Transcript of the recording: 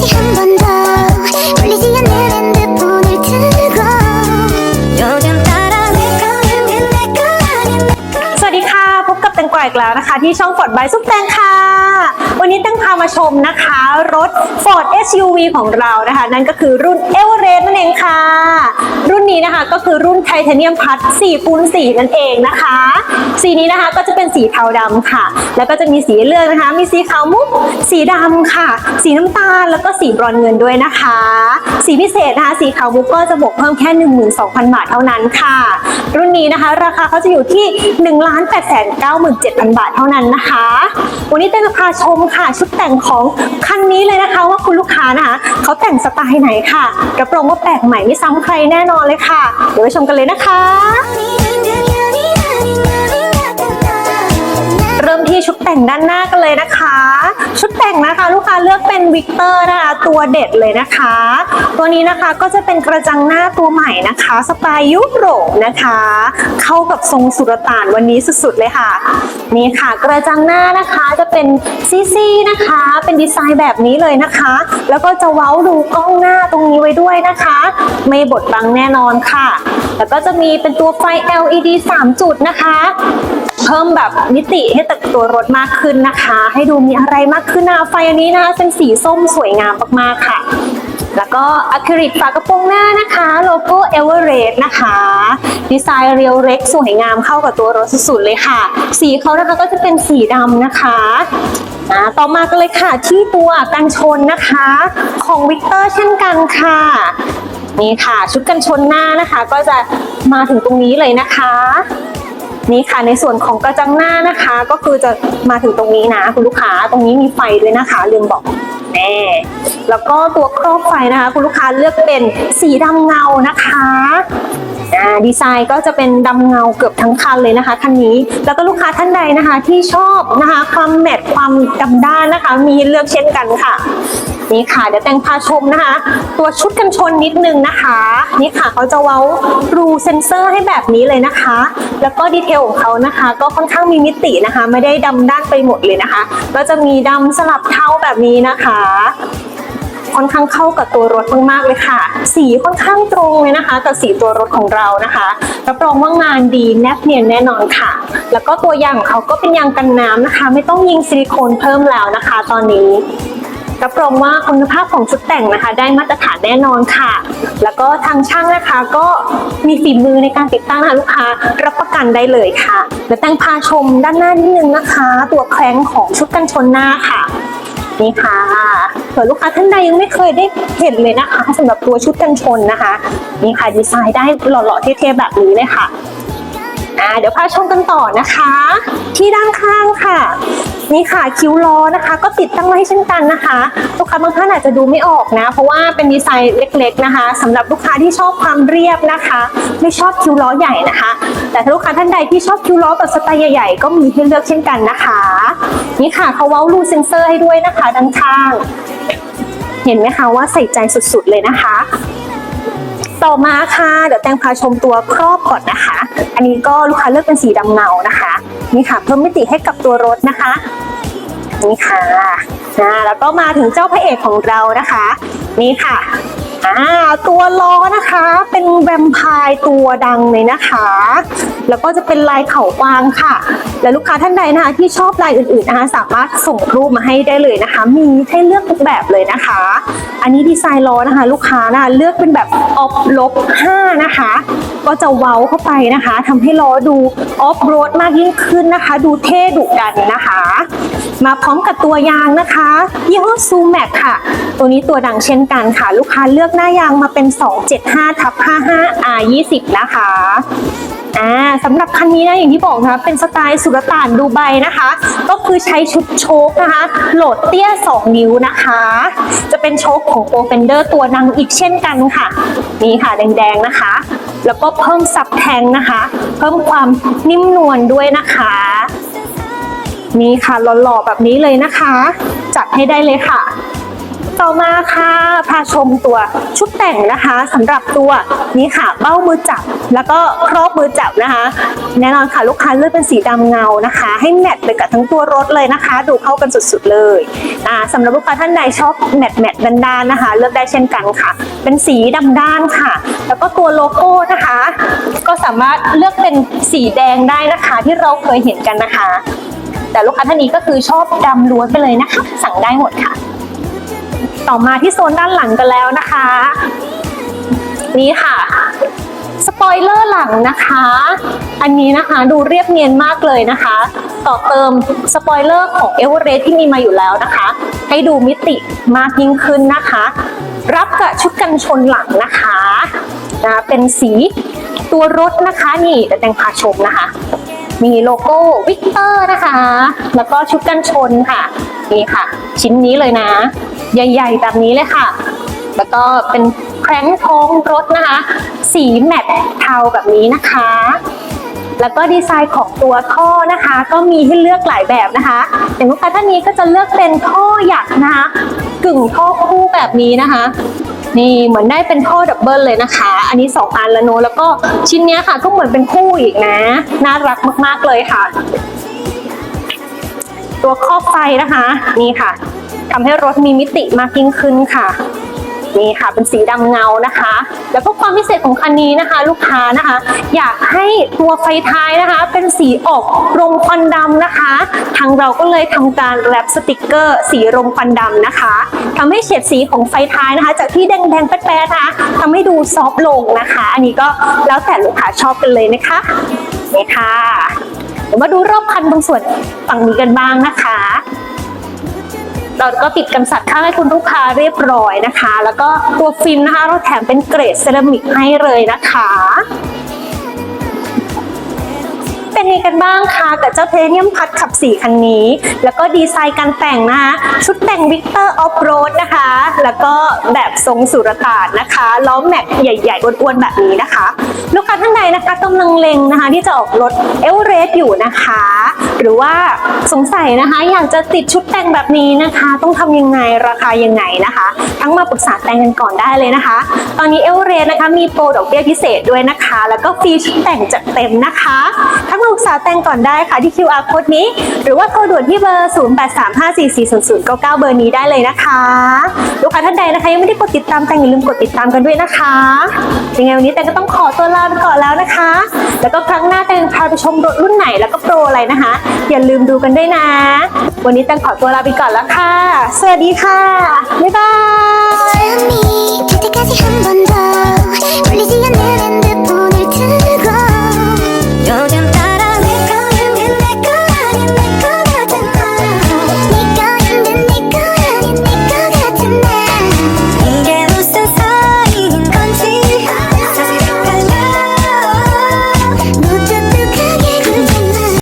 다시 한 번 더 울리지 않는 핸드폰을 들고 요즘 따라 내 거야 내 거야 내 거야 สวัสดีค่ะพบกับแตงกวาอีกแล้วนะคะ ที่ช่อง Ford by ซุปแตงค่ะ วั นนี้แตงพามาชมนะคะ รถ Ford SUV ของเรานะคะ นั่นก็คือรุ่น e v e r e s t นั่นเองค่ะ รุ่นนี้นะคะก็คือรุ่นไทเทเนียมพัด4คูณ4นั่นเองนะคะ สีนี้นะคะก็จะเป็นสีเทาดำค่ะ แล้วก็จะมีสีเลือกนะคะ มีสีขาวมุก สีดำค่ะ สีน้ำตาลแล้วก็สีบรอนเงินด้วยนะคะ สีพิเศษนะคะ สีขาวมุกก็จะบวกเพิ่มแค่ 12,000 บาทเท่านั้นค่ะ รุ่นนี้นะคะ ราคาเขาจะอยู่ที่ 1 8 9 7 0 0 0 บาทเท่านั้นนะคะ วันนี้เต้นจะพาชมค่ะชุดแต่งของคันนี้เลยนะคะ ว่าคุณลูกค้านะคะเขาแต่งสไตล์ไหนค่ะรับรองว่าแปลกใหม่ไม่ซ้ำใครแน่นอนเลยค่ะ เดี๋ยวไปชมกันเลยนะคะ เริ่มที่ชุดแต่งด้านหน้ากันเลยนะคะ ชุดแต่งนะคะ ลูกค้าเลือกเป็นวิกเตอร์นะคะตัวเด็ดเลยนะคะ ตัวนี้นะคะก็จะเป็นกระจังหน้าตัวใหม่นะคะ สไตล์ยุโรปนะคะ เข้ากับทรงสุรต่านวันนี้สุดๆเลยค่ะ นี่ค่ะกระจังหน้านะคะจะเป็นซีๆนะคะ เป็นดีไซน์แบบนี้เลยนะคะ แล้วก็จะเว้าดูกล้องหน้าตรงนี้ไว้ด้วยนะคะ ไม่บดบังแน่นอนค่ะ แล้วก็จะมีเป็นตัวไฟ LED 3 จุดนะคะ เพิ่มแบบมิติให้กับตัวรถมากขึ้นนะคะ ให้ดูมีอะไรมากขึ้นนะไฟอันนี้นะคะเป็นสีส้มสวยงามมากๆค่ะ แล้วก็อะคริลิกฝากระโปรงหน้านะคะ โลโก้เอเวอเรสต์นะคะ ดีไซน์เรียวเร็กสวยงามเข้ากับตัวรถสุดๆเลยค่ะ สีเขานะคะก็จะเป็นสีดำนะคะต่อมากันเลยค่ะที่ตัวกันชนนะคะของวิกเตอร์เช่นกันค่ะนี่ค่ะ ชุดกันชนหน้านะคะ ก็จะมาถึงตรงนี้เลยนะคะ นี่ค่ะในส่วนของกระจังหน้านะคะ ก็คือจะมาถึงตรงนี้นะคุณลูกค้าตรงนี้มีไฟด้วยนะคะลืมบอกแน่แล้วก็ตัวครอบไฟนะคะ คุณลูกค้าเลือกเป็นสีดำเงานะคะดีไซน์ก็จะเป็นดำเงาเกือบทั้งคันเลยนะคะคันนี้ แล้วก็ลูกค้าท่านใดนะคะที่ชอบนะคะ ความแมทความดำด้านนะคะ มีเลือกเช่นกันค่ะ นี่ค่ะ เดี๋ยวแต่งพาชมนะคะ ตัวชุดกันชนนิดนึงนะคะ นี่ค่ะเขาจะเว้ารูเซนเซอร์ให้แบบนี้เลยนะคะ แล้วก็ดีเทลของเขานะคะ ก็ค่อนข้างมีมิตินะคะ ไม่ได้ดำด้านไปหมดเลยนะคะ ก็จะมีดำสลับเทาแบบนี้นะคะค่อนข้างเข้ากับตัวรถมากๆเลยค่ะ สีค่อนข้างตรงเลยนะคะกับสีตัวรถของเรานะคะรับรองว่างานดีแนบเนียนแน่นอนค่ะ แล้วก็ตัวยางของเขาก็เป็นยางกันน้ำนะคะ ไม่ต้องยิงซิลิโคนเพิ่มแล้วนะคะ ตอนนี้ รับรองว่าคุณภาพของชุดแต่งนะคะ ได้มาตรฐานแน่นอนค่ะ แล้วก็ทางช่างนะคะก็มีฝีมือในการติดตั้งนะคะลูกค้ารับประกันได้เลยค่ะแล้วแต่งพาชมด้านหน้านิดนึงนะคะ ตัวแคร้งของชุดกันชนหน้าค่ะนี่ค่ะเผื่อลูกค้าท่านใดยังไม่เคยได้เห็นเลยนะคะสำหรับตัวชุดกันชนนะคะนี่ค่ะดีไซน์ได้หล่อๆเท่ๆแบบนี้เลยค่ะอ่าเดี๋ยวพาชมกันต่อนะคะ ที่ด้านข้างค่ะ นี่ค่ะคิ้วล้อนะคะ ก็ติดตั้งไว้ให้เช่นกันนะคะลูกค้าบางท่านอาจจะดูไม่ออกนะ เพราะว่าเป็นดีไซน์เล็กๆนะคะสำหรับลูกค้าที่ชอบความเรียบนะคะ ไม่ชอบคิ้วล้อใหญ่นะคะ แต่ถ้าลูกค้าท่านใดที่ชอบคิ้วล้อแบบสไตล์ใหญ่ๆก็มีให้เลือกเช่นกันนะคะ นี่ค่ะเขาเว้ารูเซนเซอร์ให้ด้วยนะคะด้านข้าง เห็นไหมคะว่าใส่ใจสุดๆเลยนะคะต่อมาค่ะ เดี๋ยวแตงพาชมตัวครอบก่อนนะคะ อันนี้ก็ลูกค้าเลือกเป็นสีดำเงานะคะ นี่ค่ะ เพิ่มมิติให้กับตัวรถนะคะนี่ค่ะนะแล้วก็มาถึงเจ้าพระเอกของเรานะคะ นี่ค่ะอ่าตัวล้อนะคะ แวมไพร์ตัวดังเลยนะคะ แล้วก็จะเป็นลายเขากวางค่ะ และลูกค้าท่านใดนะคะที่ชอบลายอื่นๆนะคะสามารถส่งรูปมาให้ได้เลยนะคะ มีให้เลือกทุกแบบเลยนะคะ อันนี้ดีไซน์ล้อนะคะ ลูกค้านะะเลือกเป็นแบบออฟลบ5นะคะ ก็จะเว้าเข้าไปนะคะทำให้ล้อดูออฟโรดมากยิ่งขึ้นนะคะ ดูเท่ดุดันนะคะ มาพร้อมกับตัวยางนะคะยี่ห้อซูแม็กค่ะ ตัวนี้ตัวดังเช่นกันค่ะ ลูกค้าเลือกหน้ายางมาเป็น 275ทับ55 R20 นะคะอ่าสำหรับคันนี้นะอย่างที่บอกนะคะเป็นสไตล์สุลต่านดูไบนะคะ ก็คือใช้ชุดโชคนะคะ โหลดเตี้ย 2 นิ้วนะคะ จะเป็นโชคของโปรเฟนเดอร์ตัวดังอีกเช่นกันค่ะ นี่ค่ะแดงๆนะคะ แล้วก็เพิ่มซับแทงนะคะ เพิ่มความนิ่มนวลด้วยนะคะ นี่ค่ะหล่อๆแบบนี้เลยนะคะ จัดให้ได้เลยค่ะ ต่อมาค่ะพาชมตัวชุดแต่งนะคะสำหรับตัวนี้ค่ะเบ้ามือจับแล้วก็ครอบมือจับนะคะ แน่นอนค่ะลูกค้าเลือกเป็นสีดำเงานะคะ ให้แมทไปกับทั้งตัวรถเลยนะคะ ดูเข้ากันสุดๆเลยอ่าสำหรับลูกค้าท่านใดชอบแมทแมทด้านๆนะคะ เลือกได้เช่นกันค่ะ เป็นสีดำด้านค่ะ แล้วก็ตัวโลโก้นะคะ ก็สามารถเลือกเป็นสีแดงได้นะคะ ที่เราเคยเห็นกันนะคะ แต่ลูกค้าท่านนี้ก็คือชอบดำล้วนไปเลยนะคะ สั่งได้หมดค่ะ ต่อมาที่โซนด้านหลังกันแล้วนะคะ นี่ค่ะสปอยเลอร์หลังนะคะ อันนี้นะคะดูเรียบเนียนมากเลยนะคะ ต่อเติมสปอยเลอร์ของเอเวอเรสที่มีมาอยู่แล้วนะคะ ให้ดูมิติมากยิ่งขึ้นนะคะ รับกับชุดกันชนหลังนะคะนะเป็นสีตัวรถนะคะนี่แต่แตงพาชมนะคะ มีโลโก้วิกเตอร์นะคะ แล้วก็ชุดกันชนค่ะ นี่ค่ะ ชิ้นนี้เลยนะ ใหญ่ๆ แบบนี้เลยค่ะ แล้วก็เป็นแคร้งท้องรถนะคะ สีแมตต์เทาแบบนี้นะคะ แล้วก็ดีไซน์ของตัวท่อนะคะ ก็มีให้เลือกหลายแบบนะคะอย่างลูกค้าท่านนี้ก็จะเลือกเป็นท่อหยักนะคะกึ่งท่อคู่แบบนี้นะคะ นี่เหมือนได้เป็นท่อดับเบิลเลยนะคะ อันนี้ 2 อันแล้วเนแล้วก็ชิ้นเนี้ยค่ะก็เหมือนเป็นคู่อีกนะ น่ารักมากๆเลยค่ะ ตัวครอบไฟนะคะ นี่ค่ะทำให้รถมีมิติมากยิ่งขึ้นค่ะ นี่ค่ะ เป็นสีดำเงานะคะ แล้วก็ความพิเศษของคันนี้นะคะ ลูกค้านะคะ อยากให้ตัวไฟท้ายนะคะ เป็นสีออกรมควันดำนะคะ ทางเราก็เลยทำการแรปสติกเกอร์ สีรมควันดำนะคะทำให้เฉดสีของไฟท้ายนะคะ จากที่แดงๆแป๊ดๆนะคะทำให้ดูซอฟต์ลงนะคะ อันนี้ก็แล้วแต่ลูกค้าชอบกันเลยนะคะนี่ค่ะเดี๋ยวมาดูรอบคันตรงส่วนฝั่งนี้กันบ้างนะคะ เราก็ติดกันสัตว์ข้างให้คุณลูกค้าเรียบร้อยนะคะ แล้วก็ตัวฟิล์มนะคะ เราแถมเป็นเกรดเซรามิกให้เลยนะคะ นยังไงกันบ้างคะกับเจ้าเทเนียมพัดขับสีคันนี้ แล้วก็ดีไซน์การแต่งนะคะชุดแต่งวิกเตอร์ออฟโรดนะคะ แล้วก็แบบทรงสุรกาศนะคะล้อแม็กใหญ่ๆอ้วนๆแบบนี้นะคะ ลูกค้าท่านใดนะคะกำลังเลงนะคะ ที่จะออกรถเอเวอเรสอยู่นะคะ หรือว่าสงสัยนะคะ อยากจะติดชุดแต่งแบบนี้นะคะ ต้องทำยังไงราคายังไงนะคะ ทั้งมาปรึกษาแต่งกันก่อนได้เลยนะคะ ตอนนี้เอเวอเรสนะคะมีโปรดอกเบี้ยพิเศษด้วยนะคะ แล้วก็ฟรีชุดแต่งจัดเต็มนะคะ ทั้งมาปรึกษาแต่งก่อนได้ค่ะที่ QR code นี้ หรือว่าโทรด่วนที่เบอร์ 0835440099 เบอร์นี้ได้เลยนะคะ ลูกค้าท่านใดนะคะ ยังไม่ได้กดติดตามแต่งอย่าลืมกดติดตามกันด้วยนะคะยังไงวันนี้แต่งก็ต้องขอตัวลาไปก่อนแล้วนะคะ แล้วก็ครั้งหน้าแต่งพาไปชมรถรุ่นไหนแล้วก็โปรอะไรนะคะ อย่าลืมดูกันด้วยนะ วันนี้แต่งขอตัวลาไปก่อนแล้วค่ะ สวัสดีค่ะ บ๊ายบาย Tell me 그때까지 한 번 더 울리지 않는